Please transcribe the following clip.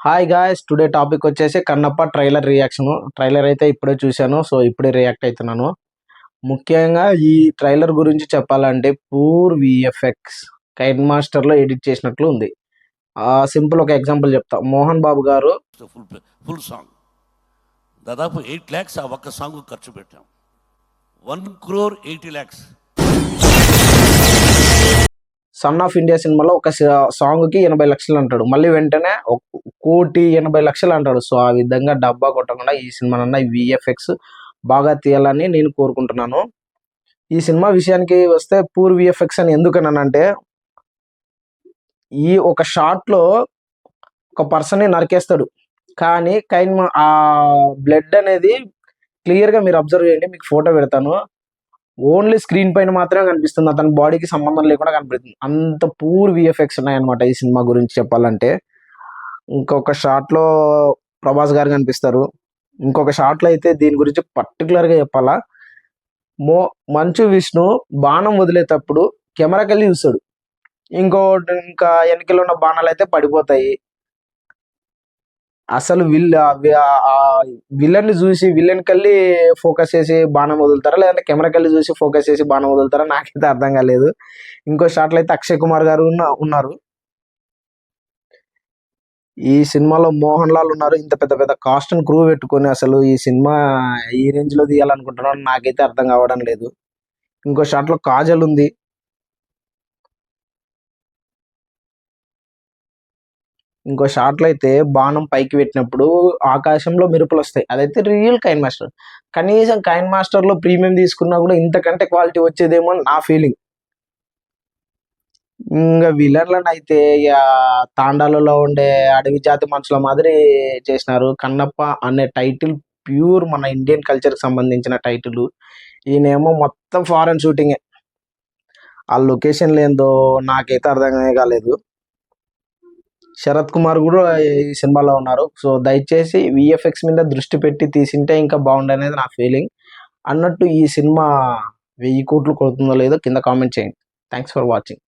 Hi guys today topic వచ్చేసి Kannappa trailer reaction trailer అయితే ఇప్పుడే చూశాను సో ఇప్పుడే రియాక్ట్ అవుతున్నాను ముఖ్యంగా ఈ ట్రైలర్ గురించి చెప్పాలంటే పూర్ విఎఫ్ఎక్స్ కైన్ మాస్టర్లో ఎడిట్ చేసినట్లు ఉంది. సింపుల్ ఒక ఎగ్జాంపుల్ చెప్తా. Mohan Babu garu full full song దాదాపు ఎయిట్ ల్యాక్స్ ఆ ఒక్క సాంగ్ ఖర్చు పెట్టాం. One crore eighty lakhs son of India సినిమాలో ఒక సాంగ్కి ఎనభై లక్షలు అంటాడు. మళ్ళీ వెంటనే కోటి ఎనభై లక్షలు అంటాడు. సో ఆ విధంగా డబ్బా కొట్టకుండా ఈ సినిమానన్నా విఎఫ్ఎక్స్ బాగా తీయాలని నేను కోరుకుంటున్నాను. ఈ సినిమా విషయానికి వస్తే పూర్ విఎఫ్ఎక్స్ అని ఎందుకనంటే ఈ ఒక షాట్లో ఒక పర్సన్ని నరికేస్తాడు. కానీ కైన్ ఆ బ్లడ్ అనేది క్లియర్గా మీరు అబ్జర్వ్ చేయండి మీకు ఫోటో పెడతాను. ఓన్లీ స్క్రీన్ పైన మాత్రమే కనిపిస్తుంది. అతని బాడీకి సంబంధం లేకుండా కనిపిస్తుంది. అంత పూర్ విఎఫ్ఎక్స్ ఉన్నాయన్నమాట ఈ సినిమా గురించి చెప్పాలంటే. ఇంకొక షాట్లో ప్రభాస్ గారు కనిపిస్తారు. ఇంకొక షాట్లో అయితే దీని గురించి పర్టికులర్గా చెప్పాలా? మో మంచు విష్ణు బాణం వదిలేటప్పుడు కెమెరాకి వెళ్ళి చూస్తాడు. ఇంకో ఇంకా వెనకలో ఉన్న బాణాలు అయితే పడిపోతాయి. అసలు విల్ విలన్ని చూసి విలన్ కల్లి ఫోకస్ చేసి బాణం వదులుతారా? లేదంటే కెమెరా కల్లి చూసి ఫోకస్ చేసి బాణం వదులుతారా? నాకైతే అర్థం కాలేదు. ఇంకో షాట్లో అయితే అక్షయ్ కుమార్ గారు ఉన్నారు. ఈ సినిమాలో మోహన్ లాల్ ఉన్నారు. ఇంత పెద్ద పెద్ద కాస్ట్ క్రూ పెట్టుకొని అసలు ఈ సినిమా ఈ రేంజ్లో తీయాలనుకుంటున్నాను నాకైతే అర్థం కావడం లేదు. ఇంకో షాట్లో కాజల్ ఉంది. ఇంకో షార్ట్లో అయితే బాణం పైకి పెట్టినప్పుడు ఆకాశంలో మెరుపులు వస్తాయి. అదైతే రియల్ కైన్ మాస్టర్ కనీసం కైన్ మాస్టర్లో ప్రీమియం తీసుకున్నా కూడా ఇంతకంటే క్వాలిటీ వచ్చేదేమో అని నా ఫీలింగ్ ఇంకా విలన్లను అయితే ఇక తాండాలలో ఉండే అడవి జాతి మనుషుల మాదిరి చేసినారు. కన్నప్ప అనే టైటిల్ ప్యూర్ మన ఇండియన్ కల్చర్కి సంబంధించిన టైటిల్ ఈయనేమో మొత్తం ఫారెన్ షూటింగే ఆ లొకేషన్ ఏందో నాకైతే అర్థం కాలేదు. శరత్ కుమార్ కూడా ఈ సినిమాలో ఉన్నారు. సో దయచేసి విఎఫ్ఎక్స్ మీద దృష్టి పెట్టి తీసింటే ఇంకా బాగుండనేది నా ఫీలింగ్ అన్నట్టు ఈ సినిమా వెయ్యి కోట్లు కొడుతుందో లేదో కింద కామెంట్ చేయండి. Thanks for watching